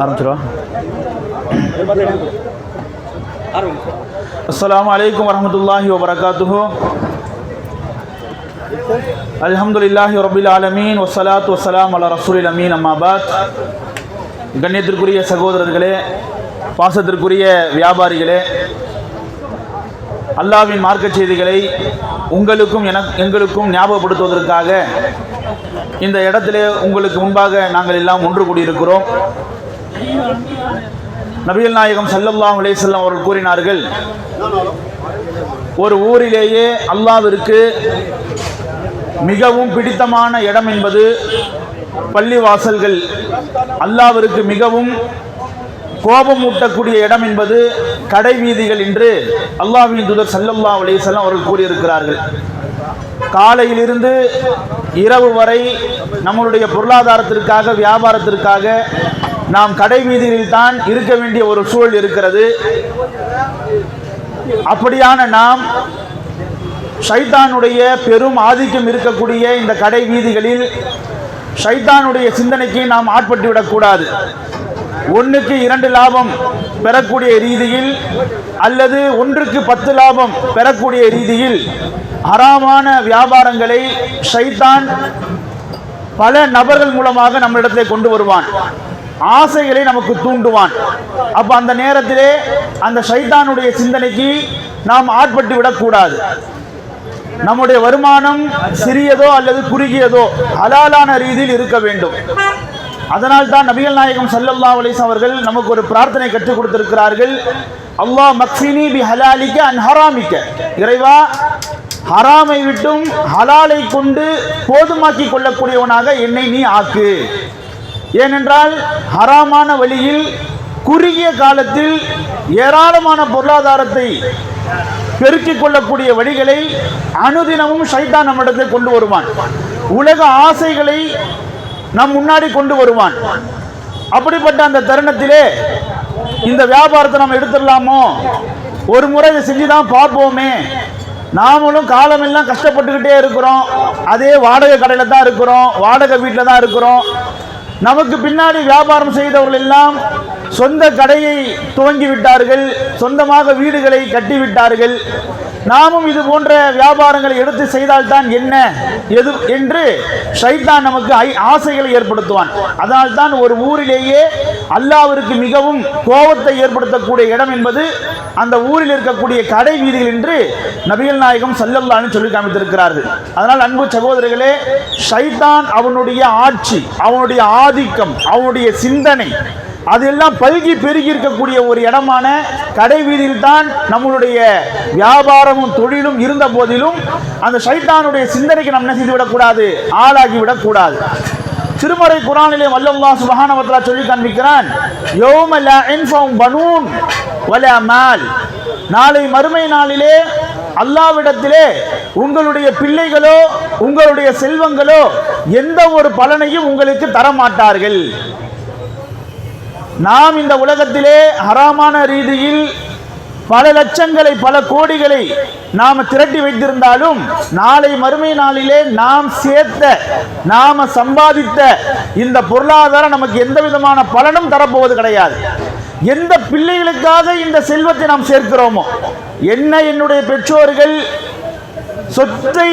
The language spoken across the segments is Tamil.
ஆரம்பிச்சிருவா. அஸ்லாம் வலைக்கம் வரமத்துல்லாஹி வபரகாத்துஹு. அலமதுல்லாஹி ரபில் ஆலமீன். வஸ்ஸலாத்து வசலாம் அலா ரசூலில் அமீன். அம்மாபாத் கண்ணியத்திற்குரிய சகோதரர்களே பாசத்திற்குரிய வியாபாரிகளே அல்லாவின் மார்க்க செய்திகளை உங்களுக்கும் என எங்களுக்கும் ஞாபகப்படுத்துவதற்காக இந்த இடத்திலே உங்களுக்கு முன்பாக நாங்கள் எல்லாம் ஒன்று கூடியிருக்கிறோம். நபிகள் நாயகம் சல்லல்லாம் செல்லம் அவர்கள் கூறினார்கள் ஒரு ஊரிலேயே அல்லாவிற்கு மிகவும் பிடித்தமான இடம் என்பது பள்ளிவாசல்கள். அல்லாவிற்கு மிகவும் கோபம் ஊட்டக்கூடிய இடம் என்பது கடை வீதிகள் என்று அல்லாஹின் தூதர் சல்லல்லா அலைஹி அவர்கள் கூறியிருக்கிறார்கள். காலையிலிருந்து இரவு வரை நம்மளுடைய பொருளாதாரத்திற்காக வியாபாரத்திற்காக நாம் கடை வீதியில் தான் இருக்க வேண்டிய ஒரு சூழல் இருக்கிறது. அப்படியான நாம் ஷைத்தானுடைய பெரும் ஆதிக்கம் இருக்கக்கூடிய இந்த கடை வீதிகளில் ஷைத்தானுடைய சிந்தனைக்கு நாம் ஆட்பட்டுவிடக்கூடாது ஒன்றுக்கு இரண்டு லாபம் பெறக்கூடிய ரீதியில் அல்லது ஒன்றுக்கு பத்து லாபம் பெறக்கூடிய ரீதியில் அறாமான வியாபாரங்களை ஷைத்தான் பல நபர்கள் மூலமாக நம்மிடத்திலே கொண்டு வருவான். ஆசைகளை நமக்கு தூண்டுவான். அப்ப அந்த நேரத்திலே அந்த சைத்தானுடைய சிந்தனைக்கு நாம் ஆட்பட்டு விடக்கூடாது. நம்முடைய வருமானம் சிறியதோ அல்லது குறுகியதோ ஹலாலான ரீதியில் இருக்க வேண்டும். அதனால் தான் நபிகள் நாயகம் சல்லல்லா அலிஸ் அவர்கள் நமக்கு ஒரு பிரார்த்தனை கற்றுக் கொடுத்திருக்கிறார்கள். அல்லாஹ் மக்ஸினி பி ஹலாலிக்க அன் ஹராமிக்க இறைவா ஹராமை விட்டும் ஹலாலை கொண்டு போதுமாக்கி கொள்ளக்கூடியவனாக என்னை நீ ஆக்கு. ஏனென்றால் ஹராமான வழியில் குறுகிய காலத்தில் ஏராளமான பொருளாதாரத்தை பெருக்கிக் கொள்ளக்கூடிய வழிகளை அனுதினமும் ஷைத்தான் நம்மிடத்தில் கொண்டு வருவான். உலக ஆசைகளை நம் முன்னாடி கொண்டு வருவான். அப்படிப்பட்ட அந்த தருணத்திலே இந்த வியாபாரத்தை நம்ம எடுத்துடலாமோ? ஒரு முறை இதை செஞ்சு தான் பார்ப்போமே. நாமளும் காலமெல்லாம் கஷ்டப்பட்டுக்கிட்டே இருக்கிறோம். அதே வாடகை கடையில் தான் இருக்கிறோம். வாடகை வீட்டில் தான் இருக்கிறோம். நமக்கு பின்னாடி வியாபாரம் செய்தவர்கள் எல்லாம் சொந்த கடையை துவங்கி விட்டார்கள் சொந்தமாக வீடுகளை கட்டிவிட்டார்கள். நாமும் இது போன்ற வியாபாரங்களை எடுத்து செய்தால்தான் என்ன? எது என்று ஷைத்தான் நமக்கு ஐ- ஆசைகளை ஏற்படுத்துவான். அதனால் தான் ஒரு ஊரிலேயே அல்லாவிற்கு மிகவும் கோபத்தை ஏற்படுத்தக்கூடிய இடம் என்பது அந்த ஊரில் இருக்கக்கூடிய கடை வீதிகள் என்று நபிகள் நாயகம் சல்லல்லான்னு சொல்லி காமித்திருக்கிறார்கள். அதனால் அன்பு சகோதரர்களே ஷைத்தான் அவனுடைய ஆட்சி அவனுடைய ஆதிக்கம் அவனுடைய சிந்தனை. அதெல்லாம் பல்கி பெருகி இருக்கக்கூடிய ஒரு இடமான கடை வீதியில் தான் நம்மளுடைய வியாபாரமும் தொழிலும் இருந்த போதிலும் அந்த சைத்தானுடைய சிந்தனைக்கு நம்ம என்ன செய்து விடக்கூடாது ஆளாகி விடக்கூடாது திருமறை குரானிலே வல்லல்லா சுபஹானவத்தலா சொல்லி காண்பிக்கிறான் யோமல இன்ஃபம் பனூன் வல மால். நாளை மறுமை நாளிலே அல்லாவிடத்திலே உங்களுடைய பிள்ளைகளோ உங்களுடைய செல்வங்களோ எந்த ஒரு பலனையும் உங்களுக்கு தர மாட்டார்கள் நாம் இந்த உலகத்திலே ஹராமான ரீதியில் பல லட்சங்களை பல கோடிகளை நாம் திரட்டி வைத்திருந்தாலும் நாளை மறுமை நாளிலே நாம் சேர்த்த நாம சம்பாதித்த இந்த பொருளாதாரம் நமக்கு எந்த விதமான பலனும் தரப்போவது கிடையாது. எந்த பிள்ளைகளுக்காக இந்த செல்வத்தை நாம் சேர்க்கிறோமோ? என்ன என்னுடைய பெற்றோர்கள் சொத்தை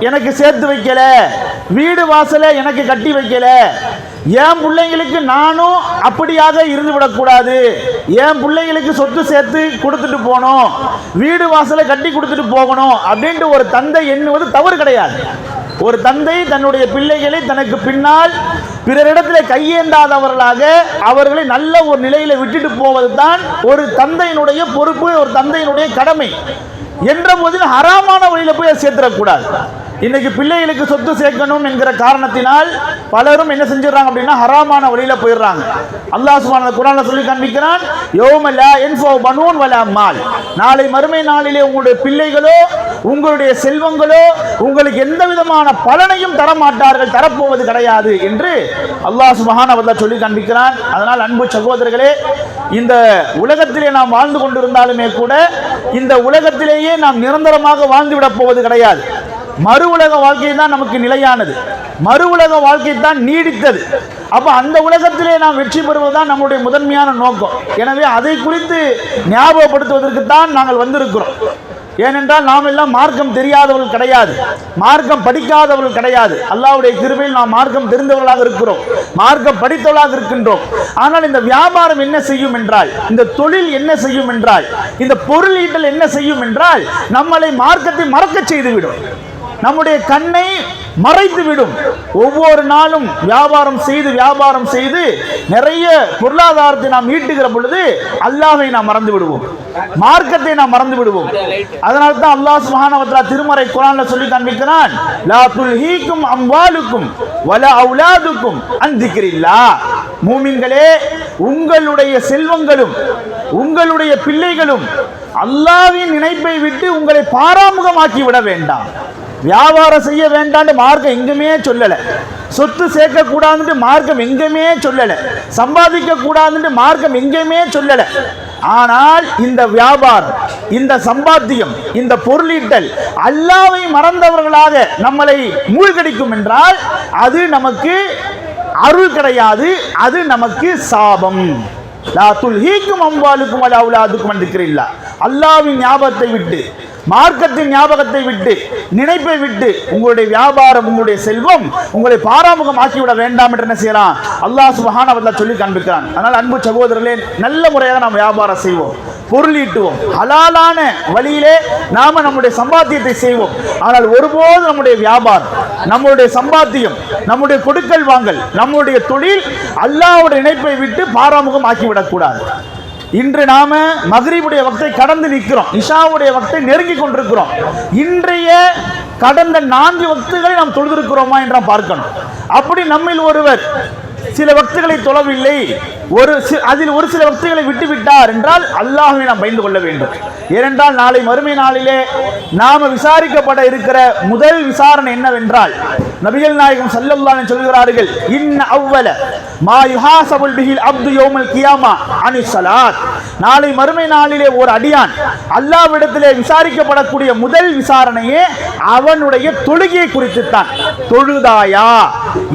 எனக்கு சேர்த்து வைக்கல வீடு வாசலை எனக்கு கட்டி வைக்கல என் பிள்ளைங்களுக்கு நானும் அப்படியாக இருந்து விடக்கூடாது என் பிள்ளைங்களுக்கு சொத்து சேர்த்து கொடுத்துட்டு போகணும் வீடு வாசலை கட்டி கொடுத்துட்டு போகணும் அப்படின்ட்டு ஒரு தந்தை எண்ணுவது தவறு கிடையாது. ஒரு தந்தை தன்னுடைய பிள்ளைகளை தனக்கு பின்னால் பிறரிடத்தில் கையேந்தாதவர்களாக அவர்களை நல்ல ஒரு நிலையில விட்டுட்டு போவது தான் ஒரு தந்தையினுடைய பொறுப்பு ஒரு தந்தையினுடைய கடமை. என்ற போதில் ஹராமான வழியில போய் அதை சேர்த்துடக்கூடாது. இன்னைக்கு பிள்ளைகளுக்கு சொத்து சேர்க்கணும் என்கிற காரணத்தினால் பலரும் என்ன செஞ்சிடறாங்க அப்படின்னா ஹராமான வழியில் போயிடுறாங்க. அல்லாஹ் சுப்ஹானஹு குரான சொல்லி காண்பிக்கிறான் யோமலா என்ஃபோ யன்ஃபவு பனூன் வலா மால். நாளை மறுமை நாளிலே உங்களுடைய பிள்ளைகளோ உங்களுடைய செல்வங்களோ உங்களுக்கு எந்த விதமான பலனையும் தர மாட்டார்கள் தரப்போவது கிடையாது என்று அல்லாஹ் சுப்ஹானஹு வ சொல்லி காண்பிக்கிறான். அதனால் அன்பு சகோதரர்களே இந்த உலகத்திலே நாம் வாழ்ந்து கொண்டிருந்தாலுமே கூட இந்த உலகத்திலேயே நாம் நிரந்தரமாக வாழ்ந்து விடப் போவது கிடையாது. மறு உலக வாழ்க்கை தான் நமக்கு நிலையானது. மறு உலக வாழ்க்கை தான் நீடித்தது. அப்போ அந்த உலகத்திலே நாம் வெற்றி பெறுவதுதான் நம்முடைய முதன்மையான நோக்கம். எனவே அதை குறித்து ஞாபகப்படுத்துவதற்கு தான் நாங்கள் வந்திருக்கிறோம். ஏனென்றால் நாம் எல்லாம் மார்க்கம் தெரியாதவர்கள் கிடையாது. மார்க்கம் படிக்காதவர்கள் கிடையாது. அல்லாவுடைய திருவையில் நாம் மார்க்கம் தெரிந்தவர்களாக இருக்கிறோம். மார்க்கம் படித்தவர்களாக இருக்கின்றோம். ஆனால் இந்த வியாபாரம் என்ன செய்யும் என்றால் இந்த தொழில் என்ன செய்யும் என்றால் இந்த பொருள் ஈட்டல் என்ன செய்யும் என்றால் நம்மளை மார்க்கத்தை மறக்கச் செய்துவிடும். நம்முடைய கண்ணை மறைத்து விடும் ஒவ்வொரு நாளும் வியாபாரம் செய்து வியாபாரம் செய்து நிறைய பொருளாதாரத்தை நாம் ஈட்டுகிற பொழுது அல்லாஹை நாம் மறந்து விடுவோம் மார்க்கத்தை நாம் மறந்து விடுவோம் அதனால தான் அல்லாஹ் சுப்ஹானஹு திருமறை குரான்ல சொல்லி காண்பிக்கிறான் லா துல்ஹீக்கும் அம்வாலுக்கும் வல அவுலாதுக்கும் அந்திக்கிறீல்லா மூமின்களே உங்களுடைய செல்வங்களும் உங்களுடைய பிள்ளைகளும் அல்லாவின் நினைப்பை விட்டு உங்களை பாராமுகமாக்கி விட வேண்டாம். வியாபாரம் செய்ய வேண்டாம்னு மார்க்கம் எங்குமே சொல்லலை. சொத்து சேர்க்கக்கூடாதுன்ட்டு மார்க்கம் எங்குமே சொல்லலை. சம்பாதிக்க மார்க்கம் எங்கேயுமே சொல்லலை. ஆனால் இந்த வியாபாரம் இந்த சம்பாத்தியம் இந்த பொருளீட்டல் அல்லாவை மறந்தவர்களாக நம்மளை மூழ்கடிக்கும் என்றால் அது நமக்கு அருள் கிடையாது அது நமக்கு சாபம். லா துல்ஹீக்கும் அம்வாலுக்கும் வல அவுலாதுக்கும் அல்லாவின் ஞாபகத்தை விட்டு மார்க்கத்தின் ஞாபகத்தை விட்டு நினைப்பை விட்டு உங்களுடைய வியாபாரம் உங்களுடைய செல்வம் உங்களை பாராமுகம் ஆக்கிவிட வேண்டாம் என்று என்ன செய்யலாம்? அல்லாஹ் சுபஹான சொல்லி காண்பிக்கிறான். அதனால் அன்பு சகோதரர்களே நல்ல முறையாக நாம் வியாபாரம் செய்வோம் பொருள் ஈட்டுவோம். ஹலாலான வழியிலே நாம நம்முடைய சம்பாத்தியத்தை செய்வோம். ஆனால் ஒருபோது நம்முடைய வியாபாரம் நம்முடைய சம்பாத்தியம் நம்முடைய கொடுக்கல் வாங்கல் நம்முடைய தொழில் அல்லாவோட இணைப்பை விட்டு பாராமுகம் ஆக்கிவிடக்கூடாது இன்று நாம மகரிபுடைய வக்தை கடந்து நிற்கிறோம். இஷாவுடைய வக்தை நெருங்கி கொண்டிருக்கிறோம். இன்றைய கடந்த நான்கு வக்துகளை நாம் தொழுதிருக்கிறோமா என்று பார்க்கணும். அப்படி நம்மில் ஒருவர் சில வக்துகளை தொழவில்லை. ஒரு அதில் ஒரு சில வக்துகளை விட்டு விட்டார் என்றால் அல்லாஹுவை நாம் பயந்து கொள்ள வேண்டும். ஏனென்றால் நாளை மறுமை நாளிலே நாம விசாரிக்கப்பட இருக்கிற முதல் விசாரணை என்னவென்றால் நபிகள் நாயகம் ஸல்லல்லாஹு சொல்கிறார்கள் இன் அவ்வல மா யுஹாசபுல் பிஹில் அப்து யோமல் கியாமா அனி சலாத். நாளை மறுமை நாளிலே ஒரு அடியான் அல்லாவிடத்திலே விசாரிக்கப்படக்கூடிய முதல் விசாரணையே அவனுடைய தொழுகையை குறித்து தான் தொழுதாயா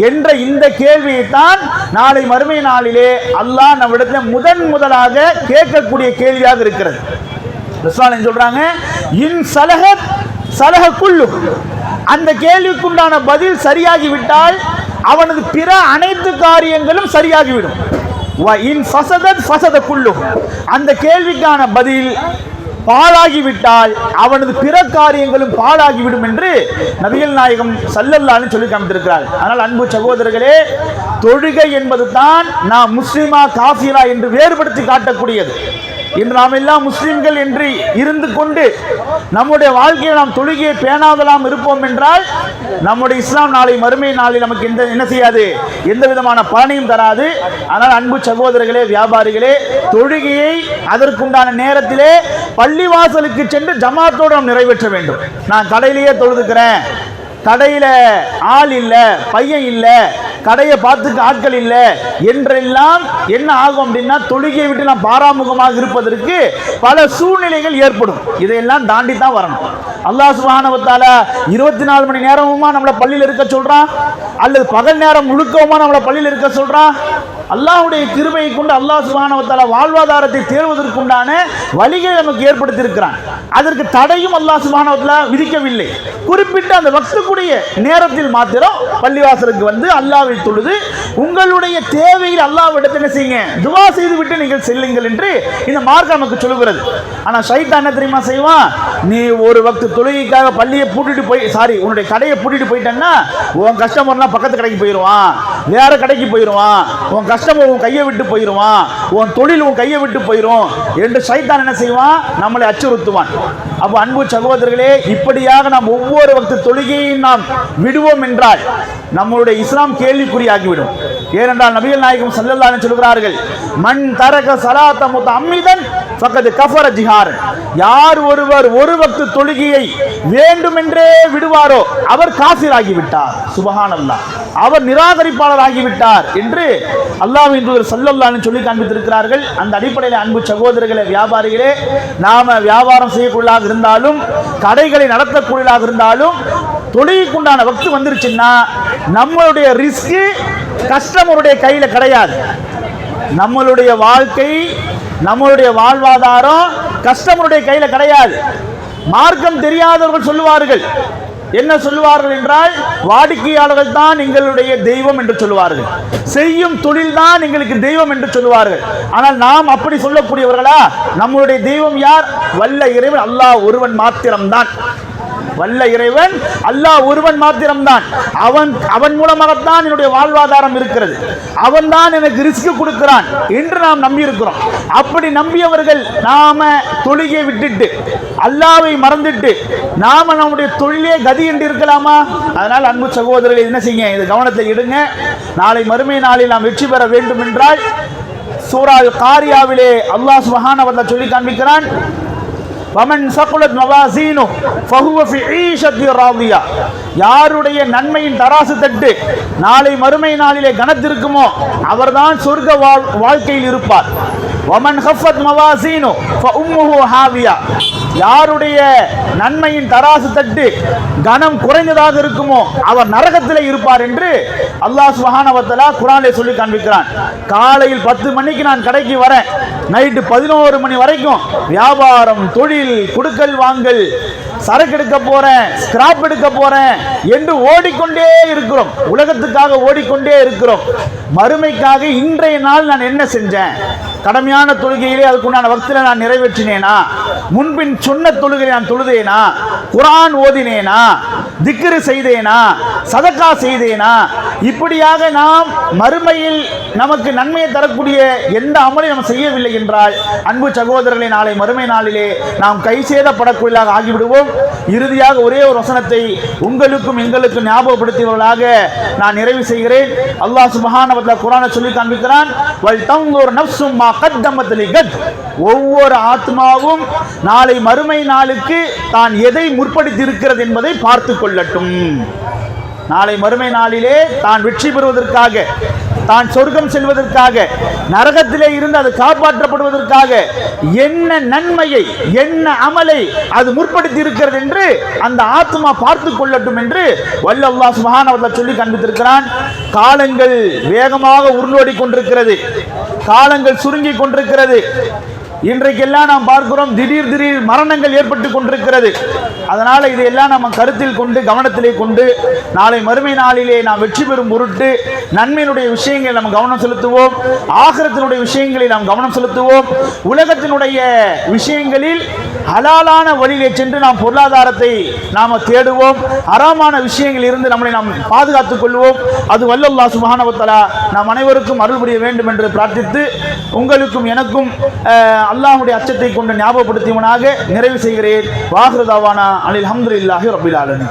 என்ற இந்த கேள்வியை தான் நாளை மறுமை நாளிலே அல்லாஹ் நம்மிடத்தில் முதன் முதலாக கேட்கக்கூடிய கேள்வியாக இருக்கிறது. சொல்றாங்க இன் சலக சலக குள்ளு அந்த கேள்விக்குண்டான பதில் சரியாகிவிட்டால் அவனது பிற அனைத்து காரியங்களும் சரியாகிவிடும். இன் ஃபசதத் ஃபசத அந்த கேள்விக்கான பதில் பாழாகிவிட்டால் அவனது பிற காரியங்களும் பாழாகிவிடும் என்று நபிகள் நாயகம் சல்லல்லான்னு சொல்லி காமித்திருக்கிறார். ஆனால் அன்பு சகோதரர்களே தொழுகை என்பது தான் நாம் முஸ்லிமா காஃபிரா என்று வேறுபடுத்தி காட்டக்கூடியது. இன்று நாம் எல்லாம் முஸ்லிம்கள் என்று இருந்து கொண்டு நம்முடைய வாழ்க்கையை நாம் தொழுகையை பேணாதலாம் இருப்போம் என்றால் நம்முடைய இஸ்லாம் நாளை மறுமை நாளில் நமக்கு எந்த என்ன செய்யாது? எந்த விதமான பலனையும் தராது. ஆனால் அன்பு சகோதரர்களே வியாபாரிகளே தொழுகையை அதற்குண்டான நேரத்திலே பள்ளிவாசலுக்கு சென்று ஜமாத்தோடு நாம் நிறைவேற்ற வேண்டும். நான் கடையிலேயே தொழுதுக்கிறேன். கடையில ஆள் இல்லை பையன் இல்லை கடையை பார்த்துக்க ஆட்கள் இல்லை. என்றெல்லாம் என்ன ஆகும் அப்படின்னா தொழுகையை விட்டு நாம் பாராமுகமாக இருப்பதற்கு பல சூழ்நிலைகள் ஏற்படும். இதையெல்லாம் தாண்டி தான் வரணும். அல்லாஹ் சுப்ஹானஹு இருபத்தி நாலு மணி நேரமுமா நம்மளை பள்ளியில் இருக்க சொல்றான்? அல்லது பகல் நேரம் முழுக்கவுமா நம்மளை பள்ளியில் இருக்க சொல்றான்? அல்லாஹுடைய கிருபையை கொண்டு அல்லாஹ் சுபானவத்தால வாழ்வாதாரத்தை தேர்வதற்குண்டான வழிகளை நமக்கு ஏற்படுத்தி இருக்கிறான் அதற்கு தடையும் அல்லாஹ் சுபானவத்தில் விதிக்கவில்லை. குறிப்பிட்ட அந்த வக்துக்குடைய நேரத்தில் மாத்திரம் பள்ளிவாசலுக்கு வந்து அல்லாவை தொழுது உங்களுடைய தேவையில் அல்லாவிடத்தை என்ன செய்யுங்க? துவா செய்து விட்டு நீங்கள் செல்லுங்கள் என்று இந்த மார்க்கம் நமக்கு சொல்லுகிறது. ஆனா ஷைத்தான் என்ன தெரியுமா செய்வான்? நீ ஒரு வக்து தொழுகைக்காக பள்ளியை பூட்டிட்டு போய் சாரி உன்னுடைய கடையை பூட்டிட்டு போயிட்டேன்னா உன் கஸ்டமர்லாம் பக்கத்து கடைக்கு போயிடுவான் வேற கடைக்கு போயிடுவான் உன் கஷ்டமும் உன் கையை விட்டு போயிடுவான் உன் தொழில் உன் கையை விட்டு போயிடும் என்று சைத்தான் என்ன செய்வான்? நம்மளை அச்சுறுத்துவான். அப்போ அன்பு சகோதரர்களே இப்படியாக நாம் ஒவ்வொரு வக்து தொழுகையையும் நாம் விடுவோம் என்றால் நம்மளுடைய இஸ்லாம் கேள்விக்குறியாகிவிடும். ஏனென்றால் நபிகள் நாயகம் செல்லல்லான்னு சொல்கிறார்கள் மண் தரக சலாத்த முத்தஅம்மிதன் பக்கத்து கஃபர ஜிஹார் யார் ஒருவர் ஒரு வக்து தொழுகையை வேண்டுமென்றே விடுவாரோ அவர் காசிராகிவிட்டார். விட்டார் சுபஹானல்லாஹ் அவர் நிராகரிப்பாளர் ஆகிவிட்டார் என்று அல்லாஹ் இன்று ஒரு அலைஹி சொல்லி காண்பித்திருக்கிறார்கள். அந்த அடிப்படையில் அன்பு சகோதரர்களே வியாபாரிகளே நாம வியாபாரம் செய்யக்கூடியதாக இருந்தாலும் கடைகளை நடத்தக்கூடியதாக இருந்தாலும் தொழுகைக்குண்டான வக்து வந்துருச்சுன்னா நம்மளுடைய ரிஸ்க் கஸ்டமருடைய கையில் கிடையாது. நம்மளுடைய வாழ்க்கை நம்மளுடைய வாழ்வாதாரம் கஸ்டமருடைய கையில் கிடையாது. மார்க்கம் தெரியாதவர்கள் சொல்லுவார்கள். என்ன சொல்லுவார்கள் என்றால் வாடிக்கையாளர்கள் தான் எங்களுடைய தெய்வம் என்று சொல்லுவார்கள். செய்யும் தொழில் தான் எங்களுக்கு தெய்வம் என்று சொல்லுவார்கள். ஆனால் நாம் அப்படி சொல்லக்கூடியவர்களா? நம்மளுடைய தெய்வம் யார்? வல்ல இறைவன். அல்லாஹ் ஒருவன் மாத்திரம்தான். வல்ல இறைவன் அல்லாஹ் ஒருவன் மாத்திரம்தான். அவன் அவன் மூலமாகத்தான் என்னுடைய வாழ்வாதாரம் இருக்கிறது. அவன் தான் எனக்கு ரிஸ்க் கொடுக்கிறான் என்று நாம் நம்பி இருக்கிறோம் அப்படி நம்பியவர்கள் நாம தொழுகை விட்டுட்டு அல்லாவை மறந்துட்டு நாம நம்முடைய தொழிலே கதி என்று இருக்கலாமா? அதனால் அன்பு சகோதரர்கள் என்ன செய்யுங்க? இது கவனத்தில் இடுங்க நாளை மறுமை நாளில் நாம் வெற்றி பெற வேண்டும் என்றால் சூரா காரியாவிலே அல்லாஹ் சுபஹானவல்ல சொல்லி காண்பிக்கிறான். வமன் சகுலத் மவாசீனு ஃபஹுவ ஃபி ஈஷத்தி ராதியா. யாருடைய நன்மையின் தராசு தட்டு நாளை மறுமை நாளிலே கனத்திருக்குமோ அவர்தான் சொர்க்க வாழ் வாழ்க்கையில் இருப்பார். வமன் ஹஃபத் மவாசீனு ஃபஉம்முஹு ஹாவியா. யாருடைய நன்மையின் தராசு தட்டு கனம் குறைந்ததாக இருக்குமோ அவர் நரகத்தில் இருப்பார் என்று அல்லாஹ் சுஹானவத்தலா குரானை சொல்லி காண்பிக்கிறான். காலையில் பத்து மணிக்கு நான் கடைக்கு வரேன். நைட்டு பதினோரு மணி வரைக்கும் வியாபாரம் தொழில் குடுக்கல் வாங்கல் சரக்கு எடுக்க போறேன் ஸ்கிராப் எடுக்க போறேன் என்று ஓடிக்கொண்டே இருக்கிறோம். உலகத்துக்காக ஓடிக்கொண்டே இருக்கிறோம். மறுமைக்காக இன்றைய நாள் நான் என்ன செஞ்சேன்? கடமையான தொழுகையிலே அதுக்குண்டான வக்தில நான் நிறைவேற்றினேனா? முன்பின் சொன்ன தொழுகை நான் தொழுதேனா? குரான் ஓதினேனா? திக்ரு செய்தேனா? சதக்கா செய்தேனா? இப்படியாக நாம் மறுமையில் நமக்கு நன்மையை தரக்கூடிய எந்த அமலையும் நம்ம செய்யவில்லை என்றால் அன்பு சகோதரர்களை நாளை மறுமை நாளிலே நாம் கை சேதப்படக்கூடியதாக ஆகிவிடுவோம். இறுதியாக ஒரே ஒரு வசனத்தை உங்களுக்கும் எங்களுக்கும் ஞாபகப்படுத்தியவர்களாக நான் நிறைவு செய்கிறேன். அல்லாஹ் சுபஹானவத்தில் குரானை சொல்லி காண்பிக்கிறான் வல் தங்குர் நஃப்சும் மா கத்தமத் கத். ஒவ்வொரு ஆத்மாவும் நாளை மறுமை நாளுக்கு தான் எதை முற்படுத்தி இருக்கிறது என்பதை பார்த்து கொள்ளட்டும். நாளை மறுமை நாளிலே தான் வெற்றி பெறுவதற்காக தான் சொர்க்கம் செல்வதற்காக நரகத்திலே இருந்து அது காப்பாற்றப்படுவதற்காக என்ன நன்மையை என்ன அமலை அது முற்படுத்தி இருக்கிறது என்று அந்த ஆத்மா பார்த்து கொள்ளட்டும் என்று வல்லவா அல்லாஹ் சுப்ஹானஹு சொல்லி காண்பித்திருக்கிறான். காலங்கள் வேகமாக உருளோடி கொண்டிருக்கிறது. காலங்கள் சுருங்கி கொண்டிருக்கிறது. இன்றைக்கெல்லாம் நாம் பார்க்கிறோம் திடீர் திடீர் மரணங்கள் ஏற்பட்டு கொண்டிருக்கிறது. அதனால் இதையெல்லாம் நம்ம கருத்தில் கொண்டு கவனத்திலே கொண்டு நாளை மறுமை நாளிலே நாம் வெற்றி பெறும் பொருட்டு நன்மையினுடைய விஷயங்களை நாம் கவனம் செலுத்துவோம். ஆகரத்தினுடைய விஷயங்களை நாம் கவனம் செலுத்துவோம். உலகத்தினுடைய விஷயங்களில் ஹலாலான வழியிலே சென்று நாம் பொருளாதாரத்தை நாம் தேடுவோம். அறமான விஷயங்களில் இருந்து நம்மளை நாம் பாதுகாத்துக் கொள்வோம். அது வல்லல்லா சுமானவத்தலா நாம் அனைவருக்கும் அருள் புரிய வேண்டும் என்று பிரார்த்தித்து உங்களுக்கும் எனக்கும் அல்லாஹுடைய அச்சத்தை கொண்டு ஞாபகப்படுத்தியவனாக நிறைவு செய்கிறேன். வாஹ்ருதாவானா அனில் அஹமது இல்லாஹி ரபிலாலன்